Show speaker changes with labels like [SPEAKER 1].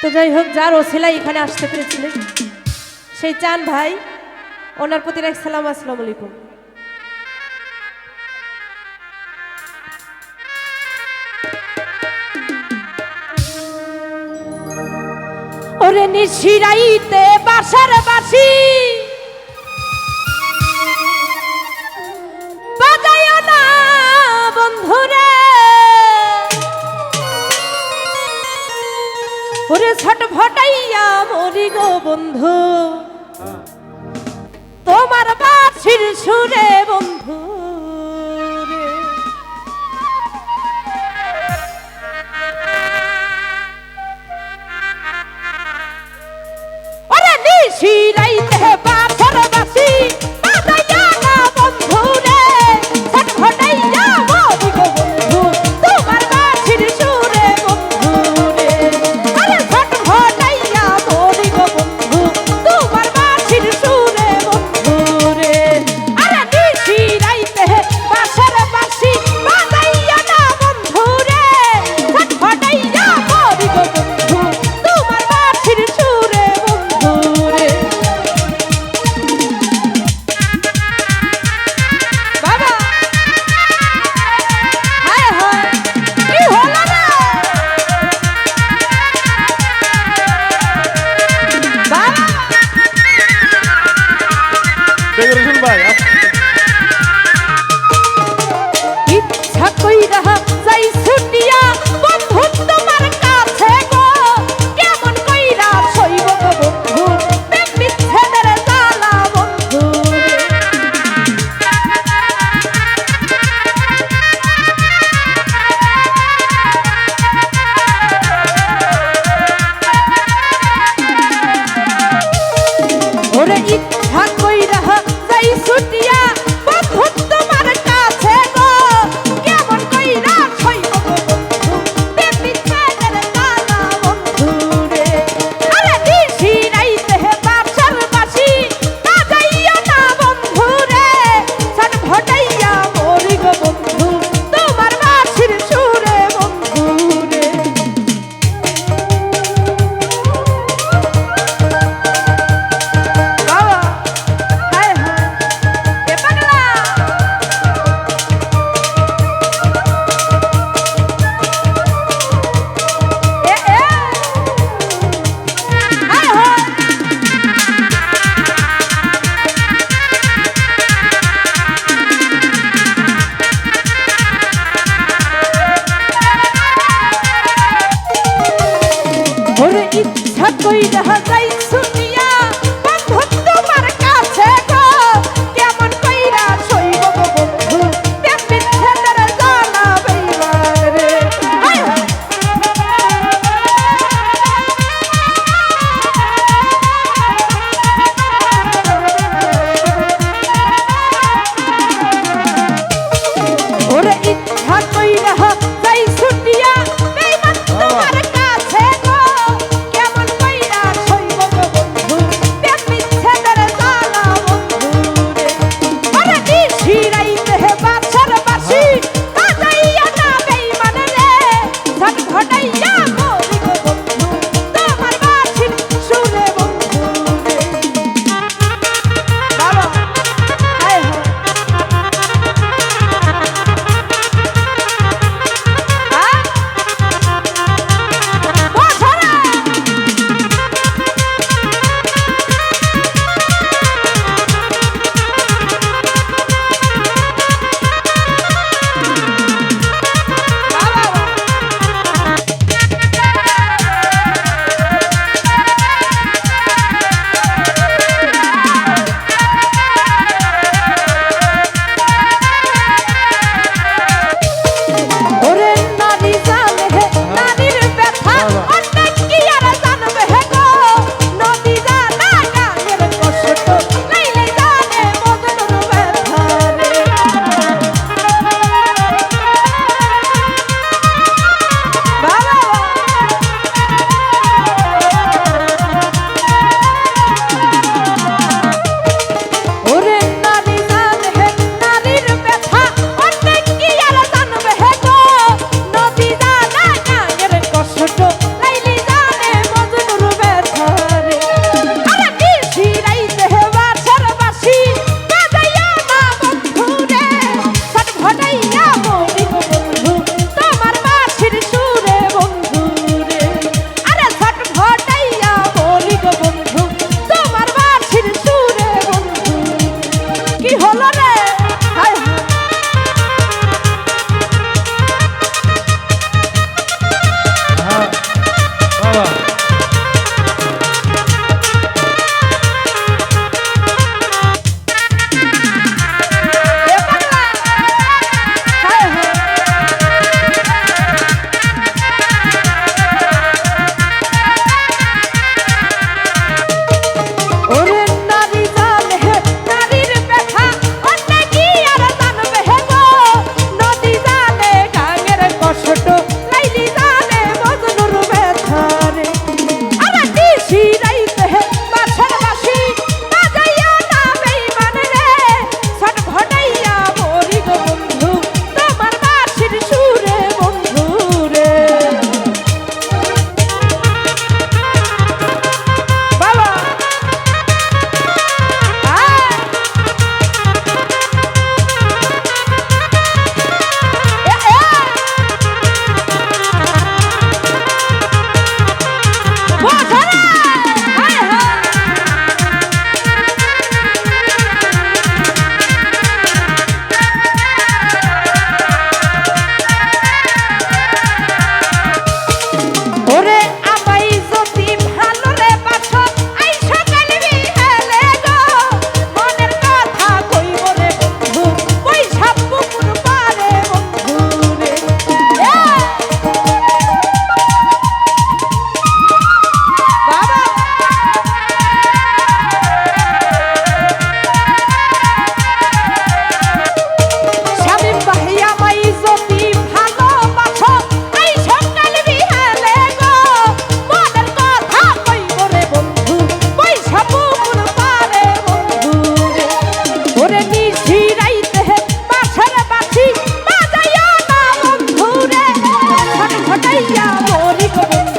[SPEAKER 1] তো যাই হোক যার ওসেলাই এখানে আসতে পেরেছিলেন সেই চান ভাই, ওনার প্রতি এক সালাম, আসসালাম আলাইকুম। ওরে নিশিরাইতে বাসার বাসি। ওরে ছট ভটাইয়া মরি গো বন্ধু। হ্যাঁ। তোমার বাসির সুরে বন্ধু। ইচ্ছা কইরা যাই Monica, Monica.